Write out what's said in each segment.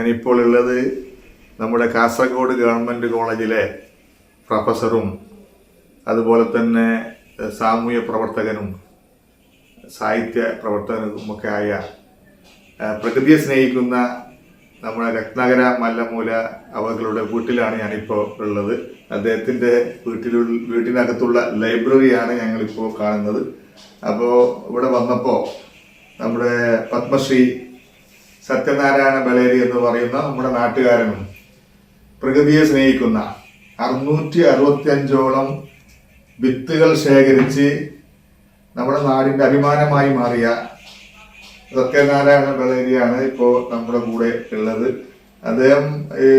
ഞാനിപ്പോൾ ഉള്ളത് നമ്മുടെ കാസർഗോഡ് ഗവൺമെന്റ് കോളേജിലെ പ്രൊഫസറും അതുപോലെ തന്നെ സാമൂഹ്യ പ്രവർത്തകനും സാഹിത്യ പ്രവർത്തകനുമൊക്കെ ആയ പ്രകൃതിയെ സ്നേഹിക്കുന്ന നമ്മുടെ രത്നാകര മല്ലമൂല അവകളുടെ വീട്ടിലാണ് ഞാനിപ്പോൾ ഉള്ളത്. അദ്ദേഹത്തിന്റെ വീട്ടിലുള്ള വീട്ടിനകത്തുള്ള ലൈബ്രറിയാണ് ഞങ്ങളിപ്പോൾ കാണുന്നത്. അപ്പോൾ ഇവിടെ വന്നപ്പോൾ നമ്മുടെ പത്മശ്രീ സത്യനാരായണ ബലേരി എന്ന് പറയുന്ന നമ്മുടെ നാട്ടുകാരനും പ്രകൃതിയെ സ്നേഹിക്കുന്ന അറുന്നൂറ്റി അറുപത്തിയഞ്ചോളം വിത്തുകൾ ശേഖരിച്ച് നമ്മുടെ നാടിന്റെ അഭിമാനമായി മാറിയ സത്യനാരായണ ബലേരിയാണ് ഇപ്പോൾ നമ്മുടെ കൂടെ ഉള്ളത്. അദ്ദേഹം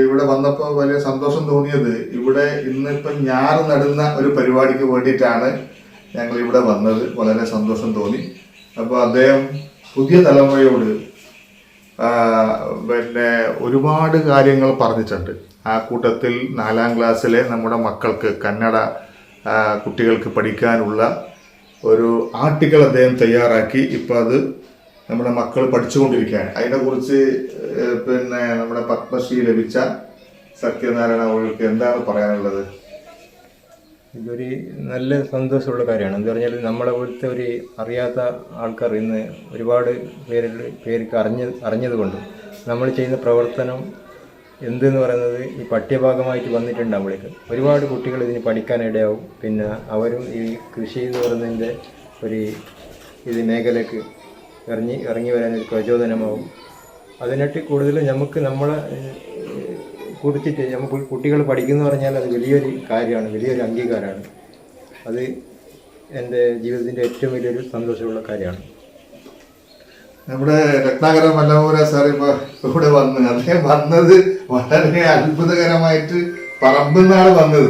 ഇവിടെ വന്നപ്പോൾ വലിയ സന്തോഷം തോന്നിയത് ഇവിടെ ഇന്നിപ്പം ഞാറ് നടുന്ന ഒരു പരിപാടിക്ക് വേണ്ടിയിട്ടാണ് ഞങ്ങൾ ഇവിടെ വന്നത്. വളരെ സന്തോഷം തോന്നി. അപ്പോൾ അദ്ദേഹം പുതിയ തലമുറയോട് പിന്നെ ഒരുപാട് കാര്യങ്ങൾ പറഞ്ഞിട്ടുണ്ട്. ആ കൂട്ടത്തിൽ നാലാം ക്ലാസ്സിലെ നമ്മുടെ മക്കൾക്ക് കന്നഡ കുട്ടികൾക്ക് പഠിക്കാനുള്ള ഒരു ആർട്ടിക്കിൾ അദ്ദേഹം തയ്യാറാക്കി. ഇപ്പോൾ അത് നമ്മുടെ മക്കൾ പഠിച്ചുകൊണ്ടിരിക്കുകയാണ്. അതിനെക്കുറിച്ച് പിന്നെ നമ്മുടെ പത്മശ്രീ ലഭിച്ച സത്യനാരായണ അവർക്ക് എന്താണ് പറയാനുള്ളത്? ഇതൊരു നല്ല സന്തോഷമുള്ള കാര്യമാണ്. എന്ന് പറഞ്ഞാൽ നമ്മളെ പോലത്തെ ഒരു അറിയാത്ത ആൾക്കാർ ഇന്ന് ഒരുപാട് പേരിൽ പേർക്ക് അറിഞ്ഞ അറിഞ്ഞതുകൊണ്ട് നമ്മൾ ചെയ്യുന്ന പ്രവർത്തനം എന്തെന്ന് പറയുന്നത് ഈ പഠ്യഭാഗമായിട്ട് വന്നിട്ടുണ്ടാകുമ്പോഴേക്ക് ഒരുപാട് കുട്ടികൾ ഇതിന് പഠിക്കാനിടയാവും പിന്നെ അവരും ഈ കൃഷി എന്ന് പറയുന്നതിന്റെ ഒരു ഇത് മേഖലയ്ക്ക് ഇറങ്ങി ഇറങ്ങി വരാൻ ഒരു പ്രചോദനമാവും. അതിനായിട്ട് കൂടുതൽ നമുക്ക് നമ്മളെ കുറിച്ചിട്ട് നമുക്ക് കുട്ടികൾ പഠിക്കുന്നു പറഞ്ഞാൽ അത് വലിയൊരു കാര്യമാണ് വലിയൊരു അംഗീകാരമാണ്. അത് എന്റെ ജീവിതത്തിന്റെ ഏറ്റവും വലിയൊരു സന്തോഷമുള്ള കാര്യമാണ്. നമ്മുടെ രത്നാകര മല്ലമൂര സാർ ഇപ്പോൾ ഇവിടെ വന്ന് അദ്ദേഹം വന്നത് വളരെ അത്ഭുതകരമായിട്ട് പറമ്പെന്നാണ് വന്നത്.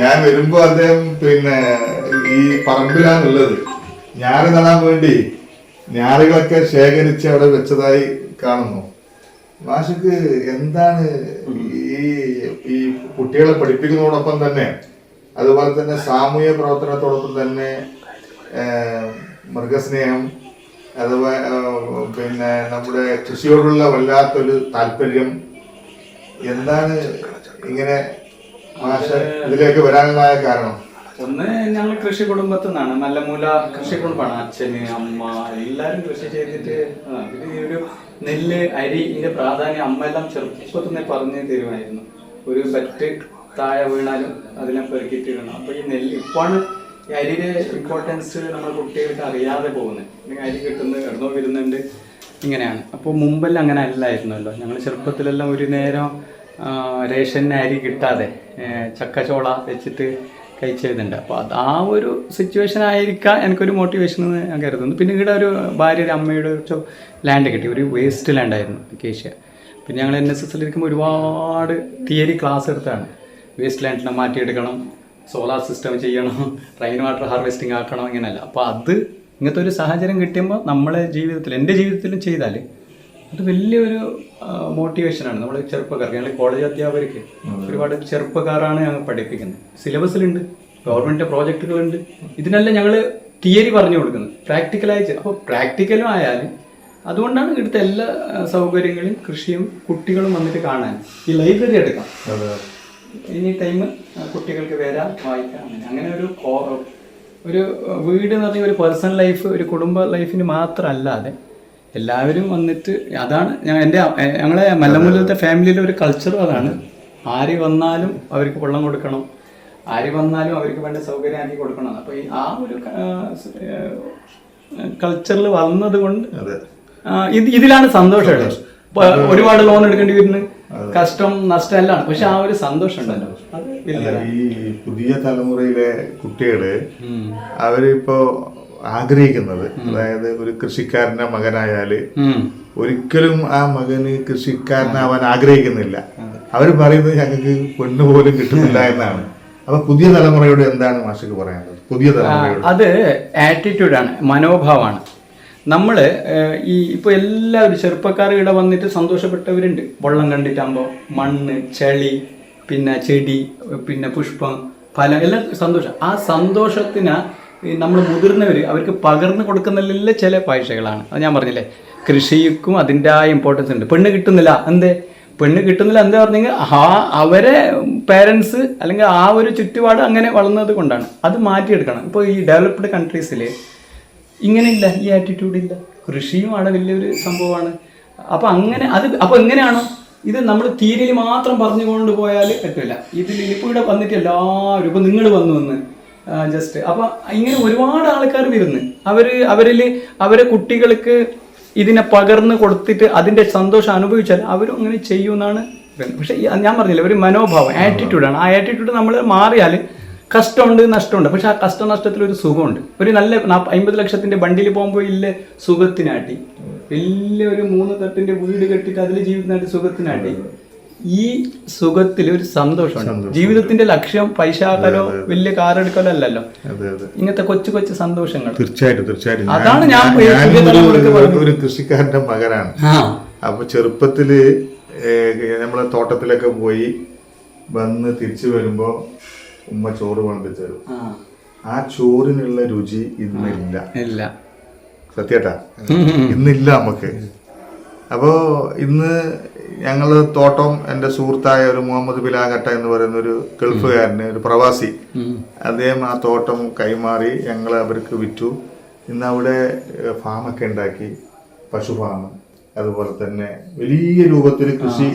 ഞാൻ വരുമ്പോൾ അദ്ദേഹം പിന്നെ ഈ പറമ്പിലാണുള്ളത്. ഞാറ് നടാൻ വേണ്ടി ഞാറുകളൊക്കെ ശേഖരിച്ച് അവിടെ വെച്ചതായി കാണുന്നു. മാഷക്ക് എന്താണ് ഈ ഈ കുട്ടികളെ പഠിപ്പിക്കുന്നതോടൊപ്പം തന്നെ അതുപോലെ തന്നെ സാമൂഹ്യ പ്രവർത്തനത്തോടൊപ്പം തന്നെ മൃഗസ്നേഹം അഥവാ പിന്നെ നമ്മുടെ കൃഷിയോടുള്ള വല്ലാത്തൊരു താല്പര്യം എന്താണ് ഇങ്ങനെ മാഷ ഇതിലേക്ക് വരാനുള്ള കാരണം? ഒന്ന് ഞങ്ങൾ കൃഷി കുടുംബത്തിൽ നിന്നാണ്. മല്ലമൂല കൃഷി കുടുംബമാണ്. അച്ഛന് അമ്മ എല്ലാരും കൃഷി ചെയ്തിട്ട് ഈ ഒരു നെല്ല് അരി ഇതിന്റെ പ്രാധാന്യം അമ്മ എല്ലാം ചെറുപ്പത്തിൽ നിന്ന് പറഞ്ഞു തരുമായിരുന്നു. ഒരു ബറ്റ് താഴെ വീണാലും അതിനെ പെറുക്കിയിട്ട് ഇടണം അപ്പൊ ഈ നെല്ല് ഇപ്പാണ് ഈ അരിയുടെ ഇമ്പോർട്ടൻസ് നമ്മൾ കുട്ടികൾക്ക് അറിയാതെ പോകുന്നത്. അരി കിട്ടുന്നത് കിടന്നോ വരുന്നുണ്ട്. ഇങ്ങനെയാണ്. അപ്പോൾ മുമ്പെല്ലാം അങ്ങനെ അല്ലായിരുന്നല്ലോ. ഞങ്ങൾ ചെറുപ്പത്തിലെല്ലാം ഒരു നേരം റേഷൻ അരി കിട്ടാതെ ചക്കച്ചോള വെച്ചിട്ട് കഴിച്ചതുണ്ട് അപ്പോൾ അത് ആ ഒരു സിറ്റുവേഷൻ ആയിരിക്കാം എനിക്കൊരു മോട്ടിവേഷൻ എന്ന് ഞാൻ കരുതുന്നു. പിന്നെ ഇവിടെ ഒരു ഭാര്യ ഒരു അമ്മയുടെ ഒരു ലാൻഡ് കിട്ടി. ഒരു വേസ്റ്റ് ലാൻഡായിരുന്നു കേഷ്യ. പിന്നെ ഞങ്ങൾ എൻ എസ് എസ് ഇരിക്കുമ്പോൾ ഒരുപാട് തിയറി ക്ലാസ് എടുത്താണ്. വേസ്റ്റ് ലാൻഡിനെ മാറ്റിയെടുക്കണം സോളാർ സിസ്റ്റം ചെയ്യണം റെയിൻ വാട്ടർ ഹാർവെസ്റ്റിംഗ് ആക്കണം ഇങ്ങനെയല്ല. അപ്പോൾ അത് ഇങ്ങനത്തെ ഒരു സാഹചര്യം കിട്ടുമ്പോൾ നമ്മളെ ജീവിതത്തിൽ എന്റെ ജീവിതത്തിലും ചെയ്താൽ അത് വലിയൊരു മോട്ടിവേഷനാണ് നമ്മൾ ചെറുപ്പക്കാർക്ക് ഞങ്ങൾ കോളേജ് അധ്യാപകർക്ക് ഒരുപാട് ചെറുപ്പക്കാരാണ് ഞങ്ങൾ പഠിപ്പിക്കുന്നത്. സിലബസിലുണ്ട് ഗവൺമെന്റ് പ്രോജക്റ്റുകളുണ്ട് ഇതിനെല്ലാം ഞങ്ങൾ തിയറി പറഞ്ഞു കൊടുക്കുന്നത്. പ്രാക്ടിക്കലായി അപ്പോൾ പ്രാക്ടിക്കലും ആയാലും അതുകൊണ്ടാണ് ഇവിടുത്തെ എല്ലാ സൗകര്യങ്ങളും കൃഷിയും കുട്ടികളും വന്നിട്ട് കാണാൻ. ഈ ലൈബ്രറി എടുക്കാം. ഇനി ടൈം കുട്ടികൾക്ക് വരാം വായിക്കാം. അങ്ങനെ അങ്ങനെ ഒരു ഒരു വീട് എന്ന് പറഞ്ഞാൽ ഒരു പേഴ്സണൽ ലൈഫ് ഒരു കുടുംബ ലൈഫിന് മാത്രമല്ലാതെ എല്ലാവരും വന്നിട്ട് അതാണ് എന്റെ ഞങ്ങളെ മല്ലമൂലത്തെ ഫാമിലിയിലെ ഒരു കൾച്ചറും അതാണ്. ആര് വന്നാലും അവർക്ക് വെള്ളം കൊടുക്കണം. ആര് വന്നാലും അവർക്ക് വേണ്ട സൗകര്യം ആക്കി കൊടുക്കണം. അപ്പോൾ ഈ ആ ഒരു കൾച്ചറിൽ വന്നത് കൊണ്ട് ഇത് ഇതിലാണ് ഇപ്പൊ ഒരുപാട് ലോൺ എടുക്കേണ്ടി വരുന്നു. കഷ്ടം നഷ്ടം എല്ലാം. പക്ഷെ ആ ഒരു സന്തോഷം ഉണ്ടല്ലോ. ഈ പുതിയ തലമുറയിലെ കുട്ടികൾ അവരിപ്പോ ആഗ്രഹിക്കുന്നത്. അതായത് ഒരു കൃഷിക്കാരന്റെ മകനായാൽ. ഒരിക്കലും ആ മകന് കൃഷിക്കാരനാവാൻ ആഗ്രഹിക്കുന്നില്ല. അവർ പറയുന്നത് ഞങ്ങൾക്ക് പെണ്ണ് പോലും കിട്ടുന്നില്ല എന്നാണ്. അപ്പൊ പുതിയ തലമുറയോട് എന്താണ് മാഷിക്ക് പറയാനുള്ളത്? പുതിയ തലമുറയോട്. അത് ആറ്റിറ്റ്യൂഡാണ് മനോഭാവമാണ്. നമ്മൾ ഈ ഇപ്പോൾ എല്ലാവരും ചെറുപ്പക്കാർ ഇവിടെ വന്നിട്ട് സന്തോഷപ്പെട്ടവരുണ്ട്. വെള്ളം കണ്ടിട്ടാകുമ്പോൾ മണ്ണ് ചെളി പിന്നെ ചെടി പിന്നെ പുഷ്പം ഫലം എല്ലാം സന്തോഷം. ആ സന്തോഷത്തിന് നമ്മൾ മുതിർന്നവർ അവർക്ക് പകർന്നു കൊടുക്കുന്നതിലെ ചില പാഴ്ചകളാണ് അത് ഞാൻ പറഞ്ഞില്ലേ കൃഷിക്കും അതിന്റെ ആ ഇമ്പോർട്ടൻസ് ഉണ്ട്. പെണ്ണ് കിട്ടുന്നില്ല എന്തേ? പെണ്ണ് കിട്ടുന്നില്ല എന്താ പറഞ്ഞെങ്കിൽ ആ അവരെ പേരൻസ് അല്ലെങ്കിൽ ആ ഒരു ചുറ്റുപാട് അങ്ങനെ വളർന്നത് കൊണ്ടാണ്. അത് മാറ്റിയെടുക്കണം. ഇപ്പോൾ ഈ ഡെവലപ്ഡ് കൺട്രീസിൽ ഇങ്ങനെയില്ല ഈ ആറ്റിറ്റ്യൂഡ് ഇല്ല. കൃഷിയും അവിടെ വലിയൊരു സംഭവമാണ്. അപ്പോൾ അങ്ങനെ അത് അപ്പോൾ എങ്ങനെയാണോ? ഇത് നമ്മൾ തീരയിൽ മാത്രം പറഞ്ഞുകൊണ്ട് പോയാൽ പറ്റില്ല ഇതിൽ ഇപ്പോൾ ഇവിടെ വന്നിട്ട് എല്ലാവരും ഇപ്പോൾ നിങ്ങൾ വന്നു വന്ന് ജസ്റ്റ് അപ്പൊ ഇങ്ങനെ ഒരുപാട് ആൾക്കാർ വരുന്നു. അവർ അവരിൽ അവരെ കുട്ടികൾക്ക് ഇതിനെ പകർന്ന് കൊടുത്തിട്ട് അതിന്റെ സന്തോഷം അനുഭവിച്ചാൽ അവരും അങ്ങനെ ചെയ്യുമെന്നാണ്. പക്ഷെ ഞാൻ പറഞ്ഞില്ല ഒരു മനോഭാവം ആറ്റിറ്റ്യൂഡാണ് ആ ആറ്റിറ്റ്യൂഡ് നമ്മൾ മാറിയാൽ കഷ്ടമുണ്ട് നഷ്ടമുണ്ട്. പക്ഷെ ആ കഷ്ട നഷ്ടത്തിൽ ഒരു സുഖമുണ്ട്. ഒരു നല്ല അമ്പത് ലക്ഷത്തിന്റെ ബണ്ടിൽ പോകുമ്പോൾ ഇല്ല സുഖത്തിനാട്ടി. വലിയ ഒരു മൂന്ന് തട്ടിന്റെ വീട് കെട്ടിട്ട് അതിൽ ജീവിതത്തിനാട്ടി സുഖത്തിനാട്ടി. ഈ സുഖത്തിൽ ഒരു സന്തോഷമുണ്ട്. ജീവിതത്തിന്റെ ലക്ഷ്യം പൈസ ആക്കലോ വലിയ കാർ എടുക്കലോ അല്ലല്ലോ ഇങ്ങനത്തെ കൊച്ചു കൊച്ചു സന്തോഷങ്ങൾ. തീർച്ചയായിട്ടും തീർച്ചയായിട്ടും. അതാണ് ഞാൻ ഒരു- കൃഷിക്കാരന്റെ മകനാണ്. അപ്പൊ ചെറുപ്പത്തിൽ നമ്മളെ തോട്ടത്തിലൊക്കെ പോയി വന്ന് തിരിച്ചു വരുമ്പോ ഉമ്മ ചോറ് വിളമ്പിച്ച് തരും. ആ. ആ ചോറിനുള്ള രുചി ഇന്നില്ല. ഇല്ല. സത്യട്ടാ ഇന്നില്ല നമുക്ക്. അപ്പോ ഇന്ന് ഞങ്ങൾ തോട്ടം എന്റെ സുഹൃത്തായ ഒരു മുഹമ്മദ് ബിലാഘട്ട എന്ന് പറയുന്ന ഒരു ഗൾഫുകാരന് ഒരു പ്രവാസി. അദ്ദേഹം ആ തോട്ടം കൈമാറി ഞങ്ങൾ അവർക്ക് വിറ്റു. ഇന്ന് അവിടെ ഫാമൊക്കെ ഉണ്ടാക്കി പശു ഫാം അതുപോലെ തന്നെ വലിയ രൂപത്തിൽ കൃഷി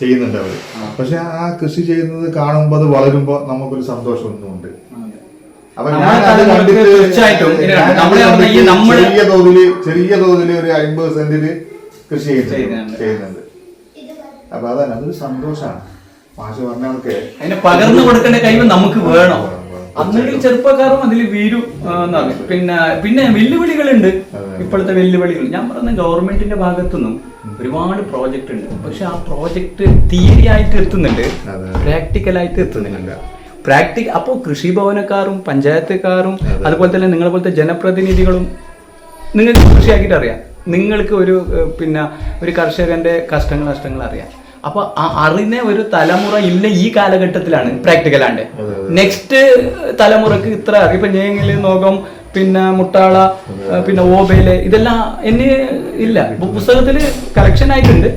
ചെയ്യുന്നുണ്ട് അവർ പക്ഷെ ആ കൃഷി ചെയ്യുന്നത് കാണുമ്പോൾ അത് വളരുമ്പോൾ നമുക്കൊരു സന്തോഷം ഒന്നുമുണ്ട് അപ്പൊ ഞാൻ അത് കണ്ടിട്ട് ചെറിയ തോതിൽ ചെറിയ തോതിൽ ഒരു അമ്പത് സെന്റിൽ കൃഷി. ചെയ്യുന്നുണ്ട്. അപ്പൊ അതാണ് അതൊരു സന്തോഷമാണ് മാഷ് പറഞ്ഞ അതിനെ പകർന്നു കൊടുക്കേണ്ട കഴിവ് നമുക്ക് വേണം. അന്നെങ്കിൽ ചെറുപ്പക്കാരും അതിൽ വീരും പിന്നെ പിന്നെ വെല്ലുവിളികളുണ്ട്. ഇപ്പോഴത്തെ വെല്ലുവിളികൾ. ഞാൻ പറഞ്ഞ ഗവൺമെന്റിന്റെ ഭാഗത്തുനിന്നും ഒരുപാട് പ്രോജക്റ്റ് ഉണ്ട്. പക്ഷെ ആ പ്രോജക്റ്റ് തിയറി ആയിട്ട് എത്തുന്നുണ്ട്. പ്രാക്ടിക്കലായിട്ട് എത്തുന്നില്ല. പ്രാക്ടിക് അപ്പോൾ കൃഷിഭവനക്കാരും പഞ്ചായത്തുകാരും അതുപോലെ തന്നെ നിങ്ങളെ പോലത്തെ ജനപ്രതിനിധികളും നിങ്ങൾക്ക് കൃഷിയാക്കിയിട്ട് അറിയാം. നിങ്ങൾക്ക് ഒരു പിന്നെ ഒരു കർഷകന്റെ കഷ്ടങ്ങൾ നഷ്ടങ്ങൾ അറിയാം. അപ്പൊ ആ അറിയുന്ന ഒരു തലമുറ ഇല്ല ഈ കാലഘട്ടത്തിലാണ് പ്രാക്ടിക്കലാണ്ട് നെക്സ്റ്റ് തലമുറയ്ക്ക് ഇത്ര ഇപ്പൊ ഞേങ്ങിൽ നോക്കാം പിന്നെ മുട്ടാള പിന്നെ ഓബേൽ ഇതെല്ലാം എന്നെ ഇല്ല. പുസ്തകത്തിൽ കളക്ഷൻ ആയിട്ടുണ്ട്.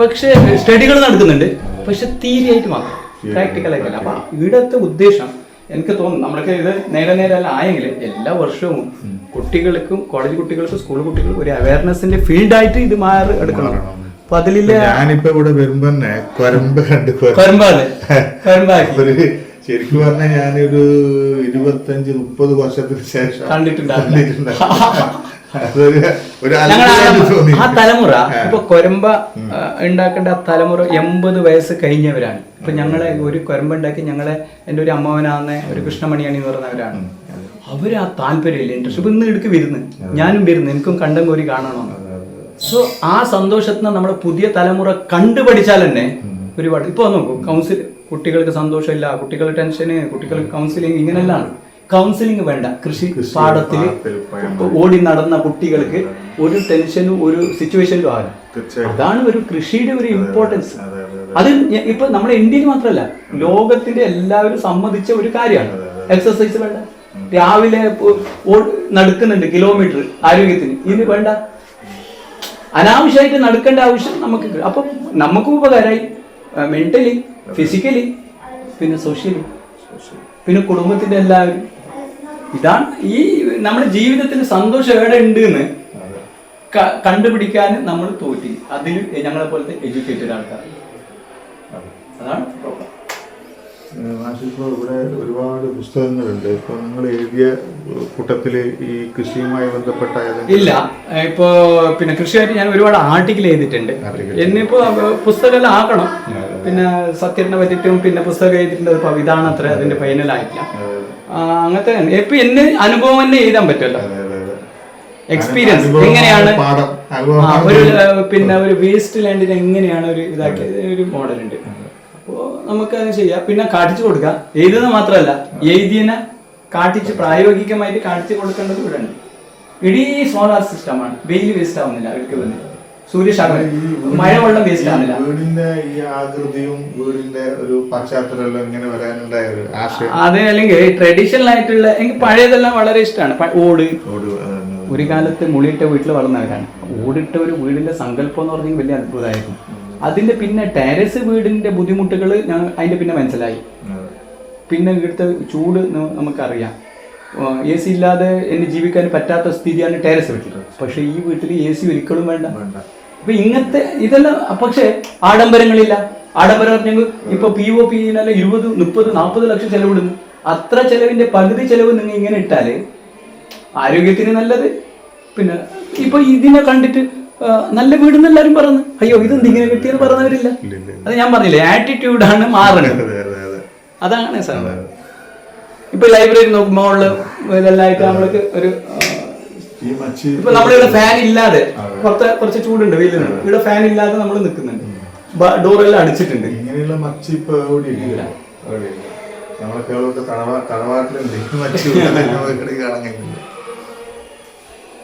പക്ഷെ സ്റ്റഡികൾ നടക്കുന്നുണ്ട്. പക്ഷെ തീരെയായിട്ട് മാത്രം. പ്രാക്ടിക്കൽ ആയിട്ടല്ല. അപ്പൊ ഇവിടത്തെ ഉദ്ദേശം എനിക്ക് തോന്നുന്നു നമ്മൾക്ക് ഇത് നേരെ നേരെ അല്ല ആയെങ്കിൽ എല്ലാ വർഷവും കുട്ടികൾക്കും കോളേജ് കുട്ടികൾക്കും സ്കൂൾ കുട്ടികൾക്കും ഒരു അവയർനെസിന്റെ ഫീൽഡായിട്ട് ഇത് മാറി എടുക്കണം. അപ്പൊ അതിലില്ല ഞാനിപ്പോ ഇവിടെ വരുമ്പോ തന്നെ കൊരമ്പ് കണ്ട് കൊരമ്പ്. കൊരമ്പാണ്. കൊരമ്പാക്കി. ഒരു ശരിക്കും പറഞ്ഞാൽ ഞാനൊരു ഇരുപത്തഞ്ച് മുപ്പത് വർഷത്തിന് ശേഷം കണ്ടിട്ടുണ്ട് ആ തലമുറ ഇപ്പൊ കൊരമ്പ ഉണ്ടാക്കേണ്ട ആ തലമുറ എൺപത് വയസ്സ് കഴിഞ്ഞവരാണ്. ഇപ്പൊ ഞങ്ങളെ ഒരു കൊരമ്പ ഉണ്ടാക്കി ഞങ്ങളെ എന്റെ ഒരു അമ്മാവനാന്ന് ഒരു കൃഷ്ണമണിയാണി എന്ന് പറയുന്നവരാണ് അവർ ആ താല്പര്യമില്ല ഇൻട്രസ്റ്റ് ഇപ്പൊ ഇന്ന് എടുക്ക് വരുന്നു. ഞാനും വരുന്നു. എനിക്കും കണ്ടം കോരി കാണണമെന്ന് സോ ആ സന്തോഷത്തിന് നമ്മൾ പുതിയ തലമുറ കണ്ടുപഠിച്ചാൽ തന്നെ ഒരുപാട്. ഇപ്പൊ നോക്കൂ കൗൺസിൽ കുട്ടികൾക്ക് സന്തോഷമില്ല കുട്ടികൾ ടെൻഷന് കുട്ടികൾ കൗൺസിലിംഗ് ഇങ്ങനെയെല്ലാം കൗൺസിലിംഗ് വേണ്ട. കൃഷി പാടത്തിൽ ഓടി നടന്ന കുട്ടികൾക്ക് ഒരു ടെൻഷനും ഒരു സിറ്റുവേഷനിലും ആകും അതാണ് ഒരു കൃഷിയുടെ ഒരു ഇമ്പോർട്ടൻസ് അതെ, ഇപ്പൊ നമ്മുടെ ഇന്ത്യയിൽ മാത്രമല്ല ലോകത്തിന്റെ എല്ലാവരും സമ്മതിച്ച ഒരു കാര്യമാണ്. എക്സസൈസ് വേണ്ട. രാവിലെ നടക്കുന്നുണ്ട് കിലോമീറ്റർ ആരോഗ്യത്തിന്. ഇനി വേണ്ട അനാവശ്യമായിട്ട് നടക്കേണ്ട ആവശ്യം നമുക്ക്. അപ്പം നമുക്കും ഉപകാരമായി. മെന്റലി ഫിസിക്കലി പിന്നെ സോഷ്യലി പിന്നെ കുടുംബത്തിന്റെ എല്ലാവരും. ഇതാണ് ഈ നമ്മുടെ ജീവിതത്തിൽ സന്തോഷം എവിടെ ഉണ്ട് എന്ന് കണ്ടുപിടിക്കാൻ നമ്മൾ തോറ്റി. അതിൽ ഞങ്ങളെ പോലത്തെ എഡ്യൂക്കേറ്റഡ് ആൾക്കാർ. അതാണ് മാഷിപ്പോ ഇവിടെ ഒരുപാട് പുസ്തകങ്ങളുണ്ട്. ഇപ്പൊ നിങ്ങൾ എഴുതിയ കൂട്ടത്തിൽ ഈ കൃഷിയുമായി ബന്ധപ്പെട്ട ഇല്ല. ഇപ്പോ പിന്നെ കൃഷിയായിട്ട് ഞാൻ ഒരുപാട് ആർട്ടിക്കിൾ എഴുതിയിട്ടുണ്ട്. എന്നിപ്പോ പുസ്തകം ആക്കണം. പിന്നെ സത്യനെ പറ്റിയിട്ടും പിന്നെ പുസ്തകം എഴുതിയിട്ടുണ്ട്. ഇപ്പൊ ഇതാണ് അത്ര അതിന്റെ ഫൈനലായിട്ട് അങ്ങനത്തെ ഇപ്പൊ എന്നെ അനുഭവം തന്നെ എഴുതാൻ പറ്റുമല്ലോ. എക്സ്പീരിയൻസ് എങ്ങനെയാണ്. ഒരു പിന്നെ ഒരു വേസ്റ്റ് ലാൻഡിനെ എങ്ങനെയാണ് ഒരു ഇതാക്കിയത്? ഒരു മോഡൽ ഉണ്ട് അപ്പോ നമുക്ക് അങ്ങ് ചെയ്യാം. പിന്നെ കാട്ടിച്ചു കൊടുക്കാം. എഴുതുന്നത് മാത്രമല്ല എഴുതിയനെ കാട്ടിച്ച് പ്രായോഗികമായിട്ട് കാട്ടിച്ചു കൊടുക്കേണ്ടത് ഇവിടെ ഉണ്ട് ഇടീ സോളാർ സിസ്റ്റമാണ് വെയിൽ വേസ്റ്റ് ആവുന്നില്ല അവർക്ക് വന്ന്. സൂര്യശാഖം. മഴവെള്ളം വേസ്റ്റ് ആവുന്നില്ല. വീടിന്റെ ഈ ആകൃതിയും വീടിന്റെ ഒരു പശ്ചാത്തലം ഇങ്ങനെ വരാനുണ്ടായ ഒരു ആശയം. അതെ അല്ലെങ്കിൽ ട്രഡീഷണൽ ആയിട്ടുള്ള എനിക്ക് പഴയതെല്ലാം വളരെ ഇഷ്ടമാണ്. ഓട്. ഒരു കാലത്ത് മുളിയിട്ട വീട്ടിൽ വളർന്നവരാണ്. ഓടിട്ട ഒരു വീടിന്റെ സങ്കല്പം എന്ന് പറഞ്ഞാൽ വലിയ അത്ഭുതമായിരുന്നു അതിന്റെ പിന്നെ ടെറസ് വീടിന്റെ ബുദ്ധിമുട്ടുകൾ ഞാൻ അതിന്റെ പിന്നെ മനസ്സിലായി. പിന്നെ ഇവിടുത്തെ ചൂട് നമുക്കറിയാം. എ സി ഇല്ലാതെ എന്നെ ജീവിക്കാൻ പറ്റാത്ത സ്ഥിതിയാണ് ടെറസ് വീട്ടിൽ. പക്ഷെ ഈ വീട്ടിൽ എ സി ഒരിക്കലും വേണ്ട. അപ്പൊ ഇങ്ങനത്തെ ഇതെല്ലാം പക്ഷെ ആഡംബരങ്ങളില്ല. ആഡംബരം പറഞ്ഞെങ്കിൽ ഇപ്പൊ പി ഒ പി ഇരുപത് മുപ്പത് നാൽപ്പത് ലക്ഷം ചെലവിടുന്നു. അത്ര ചെലവിന്റെ പകുതി ചെലവ് നിങ്ങൾ ഇങ്ങനെ ഇട്ടാൽ ആരോഗ്യത്തിന് നല്ലത്. പിന്നെ ഇപ്പൊ ഇതിനെ കണ്ടിട്ട് നല്ല വീട് എല്ലാരും പറഞ്ഞു അയ്യോ ഇത് ഇങ്ങനെ കിട്ടിയെന്ന് പറഞ്ഞവരില്ല. അത് ഞാൻ പറഞ്ഞില്ലേ ആറ്റിറ്റ്യൂഡാണ് മാറുന്നത് അതെ അതെ അതെ അതാണ് സാർ. ഇപ്പൊ ലൈബ്രറി നോക്കുമ്പോൾ ഇതെല്ലാം ആയിട്ട് നമ്മൾക്ക് ഒരു ഇപ്പൊ നമ്മളിവിടെ ഫാൻ ഇല്ലാതെ പുറത്ത് കുറച്ച് ചൂടുണ്ട് വെയിലുണ്ട് ഇവിടെ ഫാൻ ഇല്ലാതെ നമ്മൾ നിൽക്കുന്നുണ്ട് ഡോറെല്ലാം അടിച്ചിട്ടുണ്ട്. ഇങ്ങനെയുള്ള മച്ചി ഇപ്പൊ ഇല്ല? നമ്മളെ കേരളത്തിൽ തറവാട്ടിലുണ്ട്. മച്ചി കാണാൻ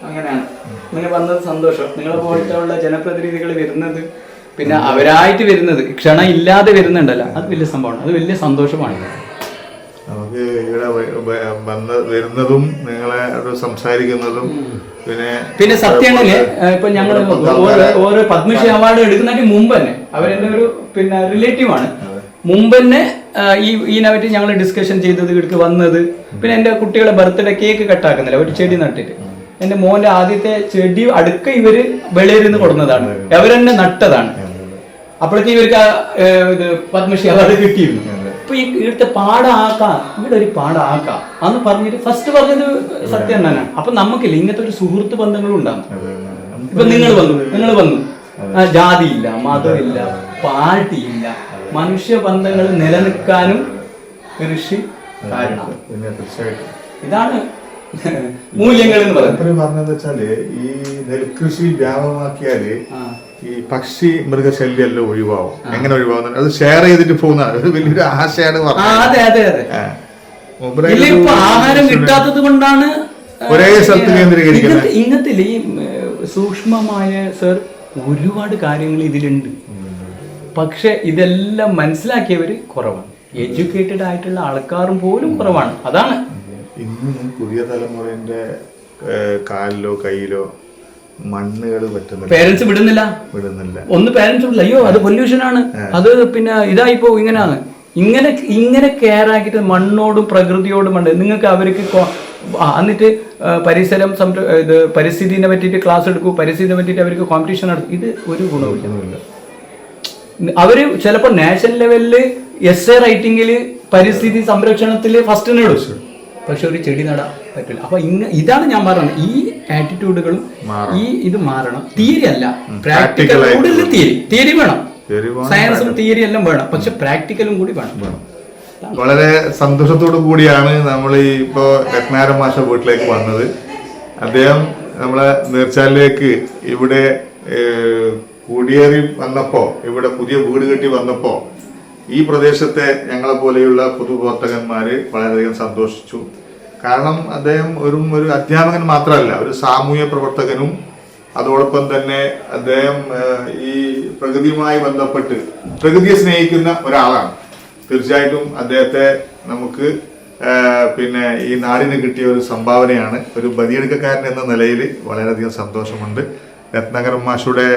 അങ്ങനെയാണ്. ഇങ്ങനെ വന്നത് സന്തോഷം. നിങ്ങളെ പോയിട്ടുള്ള ജനപ്രതിനിധികൾ വരുന്നത് പിന്നെ അവരായിട്ട് വരുന്നത് ക്ഷണം ഇല്ലാതെ വരുന്നുണ്ടല്ലോ. അത് വലിയ സംഭവമാണ്. അത് വലിയ സന്തോഷമാണ്. നമുക്ക് ഇവിടെ വന്ന വരുന്നതും നിങ്ങളെ സംസാരിക്കുന്നതും പിന്നെ പിന്നെ സത്യമാണല്ലേ ഇപ്പൊ ഞങ്ങൾ ഓരോ പത്മശ്രീ അവാർഡ് എടുക്കുന്നതിന് മുമ്പ് തന്നെ അവരെന്റെ ഒരു പിന്നെ റിലേറ്റീവ് ആണ്. മുമ്പ് തന്നെ ഈ ഇതിനെ പറ്റി ഞങ്ങൾ ഡിസ്കഷൻ ചെയ്തത് ഇവിടേക്ക് വന്നത് പിന്നെ എന്റെ കുട്ടികളെ ബർത്ത്ഡേ കേക്ക് കട്ടാക്കുന്നില്ല ഒരു ചെടി നട്ടിട്ട്. എന്റെ മോന്റെ ആദ്യത്തെ ചെടി അടുക്ക ഇവർ വെളിയിരുന്ന് കൊടുന്നതാണ് അവരെന്നെ നട്ടതാണ്. അപ്പോഴേക്ക് ഇവർക്ക് ഇത് പത്മശ്രീ അവാർഡ് കിട്ടിയിരുന്നു. അപ്പൊ ഈ ഇവിടുത്തെ പാടാക്കാം ഇവിടെ ഒരു പാടാക്കാം അന്ന് പറഞ്ഞിട്ട് ഫസ്റ്റ് പറഞ്ഞത് സത്യം തന്നെ അപ്പൊ നമുക്കില്ല ഇങ്ങനത്തെ ഒരു സുഹൃത്ത് ബന്ധങ്ങളും ഉണ്ടാകും ഇപ്പൊ നിങ്ങൾ വന്നു നിങ്ങൾ വന്നു. ജാതിയില്ല മതമില്ല പാർട്ടിയില്ല. മനുഷ്യ ബന്ധങ്ങൾ നിലനിൽക്കാനും കൃഷി കാരണം ഇതാണ് മൂല്യങ്ങൾ എന്ന് പറയുന്നത് പറഞ്ഞത് വെച്ചാൽ ഈ നെൽകൃഷി വ്യാപകമാക്കിയാൽ ഈ പക്ഷി മൃഗശല്യം എല്ലാം ഒഴിവാകും എങ്ങനെ ഒഴിവാകുന്നു അത് ഷെയർ ചെയ്തിട്ട് പോകുന്ന വലിയൊരു ആശയാണ് ആഹാരം കിട്ടാത്തത് കൊണ്ടാണ് ഒരേ സ്ഥലത്ത് കേന്ദ്രീകരിക്കുന്നത്. ഇങ്ങനത്തെ- ഇങ്ങനത്തെ ഈ സൂക്ഷ്മമായ സർ ഒരുപാട് കാര്യങ്ങൾ ഇതിലുണ്ട്. പക്ഷെ ഇതെല്ലാം മനസ്സിലാക്കിയവര് കുറവാണ്. എഡ്യൂക്കേറ്റഡ് ആയിട്ടുള്ള ആൾക്കാരും പോലും കുറവാണ്. അതാണ്. ഇന്നും പുതിയ തലമുറന്റെ കാലിലോ കയ്യിലോ മണ്ണുകൾ പറ്റുന്നില്ല. പേരൻസ് വിടുന്നില്ല. വിടുന്നില്ല. ഒന്ന് പേരൻസ് വിടില്ല. അയ്യോ അത് പൊല്യൂഷൻ ആണ്. അത് പിന്നെ ഇതായിപ്പോ ഇങ്ങനെയാണ് ഇങ്ങനെ ഇങ്ങനെ കെയർ ആക്കിയിട്ട് മണ്ണോടും പ്രകൃതിയോടും ഉണ്ട് നിങ്ങൾക്ക് അവർക്ക് എന്നിട്ട് പരിസരം സംര- ഇത് പരിസ്ഥിതിനെ പറ്റിയിട്ട് ക്ലാസ് എടുക്കൂ. പരിസ്ഥിതിനെ പറ്റിയിട്ട് അവർക്ക് കോമ്പറ്റീഷൻ നടത്തും ഇത് ഒരു ഗുണമില്ല അവർ ചിലപ്പോൾ നാഷണൽ ലെവലിൽ എസ് എ റൈറ്റിംഗിൽ പരിസ്ഥിതി സംരക്ഷണത്തിൽ ഫസ്റ്റ് നേടും പക്ഷെ ഒരു ചെടി നടാൻ പറ്റില്ല. അപ്പൊ ഇങ്ങ ഇതാണ് ഞാൻ പറയുന്നത് ഈ ആറ്റിറ്റ്യൂഡുകളും ഈ ഇത് മാറണം. തിയറി അല്ല. പ്രാക്ടിക്കൽ കൂടുതൽ തിയറി. തിയറി വേണം. സയൻസും തിയറി എല്ലാം വേണം. പക്ഷെ പ്രാക്ടിക്കലും കൂടി വേണം. വളരെ സന്തോഷത്തോടു കൂടിയാണ് നമ്മൾ ഈ ഇപ്പോ രത്നാരം മാഷ വീട്ടിലേക്ക് വന്നത്. അദ്ദേഹം നമ്മളെ നീർച്ചാലിലേക്ക് ഇവിടെ കുടിയേറി വന്നപ്പോ ഇവിടെ പുതിയ വീട് കെട്ടി വന്നപ്പോ ഈ പ്രദേശത്തെ ഞങ്ങളെ പോലെയുള്ള പൊതുപ്രവർത്തകന്മാര് വളരെയധികം സന്തോഷിച്ചു. കാരണം അദ്ദേഹം ഒരു ഒരു അധ്യാപകൻ മാത്രമല്ല ഒരു സാമൂഹ്യ പ്രവർത്തകനും അതോടൊപ്പം തന്നെ അദ്ദേഹം ഈ പ്രകൃതിയുമായി ബന്ധപ്പെട്ട് പ്രകൃതിയെ സ്നേഹിക്കുന്ന ഒരാളാണ്. തീർച്ചയായിട്ടും അദ്ദേഹത്തെ നമുക്ക് പിന്നെ ഈ നാടിന് കിട്ടിയ ഒരു സംഭാവനയാണ്. ഒരു ബദിയെടുക്കക്കാരൻ എന്ന നിലയിൽ വളരെയധികം സന്തോഷമുണ്ട്. രത്നകരം മാഷുടെ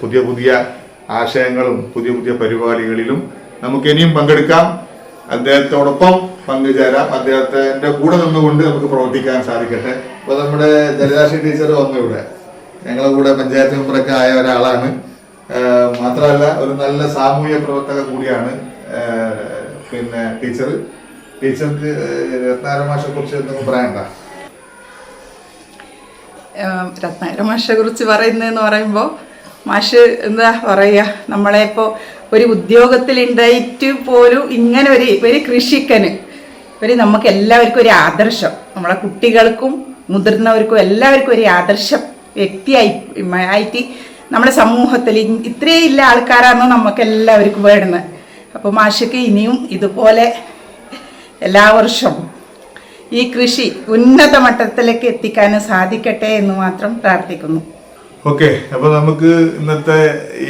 പുതിയ പുതിയ ആശയങ്ങളും പുതിയ പുതിയ പരിപാടികളിലും നമുക്ക് ഇനിയും പങ്കെടുക്കാം. അദ്ദേഹത്തോടൊപ്പം പങ്കുചേരാം. അദ്ദേഹത്തിന്റെ കൂടെ നിന്നുകൊണ്ട് നമുക്ക് പ്രവർത്തിക്കാൻ സാധിക്കട്ടെ. ഇപ്പൊ നമ്മുടെ ജലരാശി ടീച്ചർ വന്നു ഇവിടെ. ഞങ്ങളെ കൂടെ പഞ്ചായത്ത് മെമ്പറൊക്കെ ആയ ഒരാളാണ്. മാത്രമല്ല ഒരു നല്ല സാമൂഹ്യ പ്രവർത്തക കൂടിയാണ് പിന്നെ ടീച്ചർ. ടീച്ചർക്ക് രത്നാരമാഷെ കുറിച്ച് എന്തെങ്കിലും പറയണ്ട രത്നാരമാഷെ കുറിച്ച് പറയുന്നതെന്ന് പറയുമ്പോൾ മാഷ് എന്താ പറയുക നമ്മളെ ഇപ്പോൾ ഒരു ഉദ്യോഗത്തിലുണ്ടായിട്ട് പോലും ഇങ്ങനെ ഒരു ഒരു കൃഷിക്കന് ഒരു നമുക്ക് എല്ലാവർക്കും ഒരു ആദർശം. നമ്മളെ കുട്ടികൾക്കും മുതിർന്നവർക്കും എല്ലാവർക്കും ഒരു ആദർശം വ്യക്തിയായി ആയിട്ട് നമ്മുടെ സമൂഹത്തിൽ ഇത്രയും ഇല്ല ആൾക്കാരാണ് നമുക്ക് എല്ലാവർക്കും വേണമെന്ന് അപ്പോൾ മാഷയ്ക്ക് ഇനിയും ഇതുപോലെ എല്ലാ വർഷവും ഈ കൃഷി ഉന്നത മട്ടത്തിലേക്ക് എത്തിക്കാൻ സാധിക്കട്ടെ എന്ന് മാത്രം പ്രാർത്ഥിക്കുന്നു. ഓക്കെ അപ്പൊ നമുക്ക് ഇന്നത്തെ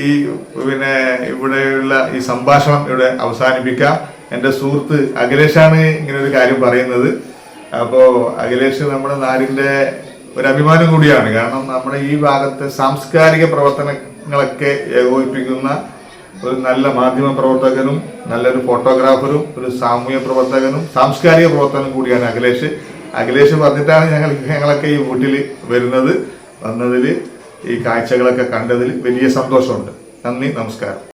ഈ പിന്നെ ഇവിടെയുള്ള ഈ സംഭാഷണം ഇവിടെ അവസാനിപ്പിക്കാം. എന്റെ സുഹൃത്ത് അഖിലേഷാണ് ഇങ്ങനെ ഒരു കാര്യം പറയുന്നത്. അപ്പോൾ അഖിലേഷ് നമ്മുടെ നാടിന്റെ ഒരു അഭിമാനം കൂടിയാണ്. കാരണം നമ്മുടെ ഈ ഭാഗത്തെ സാംസ്കാരിക പ്രവർത്തനങ്ങളൊക്കെ ഏകോപിപ്പിക്കുന്ന ഒരു നല്ല മാധ്യമ പ്രവർത്തകനും നല്ലൊരു ഫോട്ടോഗ്രാഫറും ഒരു സാമൂഹ്യ പ്രവർത്തകനും സാംസ്കാരിക പ്രവർത്തനം കൂടിയാണ് അഖിലേഷ്. അഖിലേഷ് പറഞ്ഞിട്ടാണ് ഞങ്ങൾ ഞങ്ങളൊക്കെ ഈ വീട്ടിൽ വരുന്നത്. വന്നതിൽ ഈ കാഴ്ചകളൊക്കെ കണ്ടതിൽ വലിയ സന്തോഷമുണ്ട്. നന്ദി നമസ്കാരം.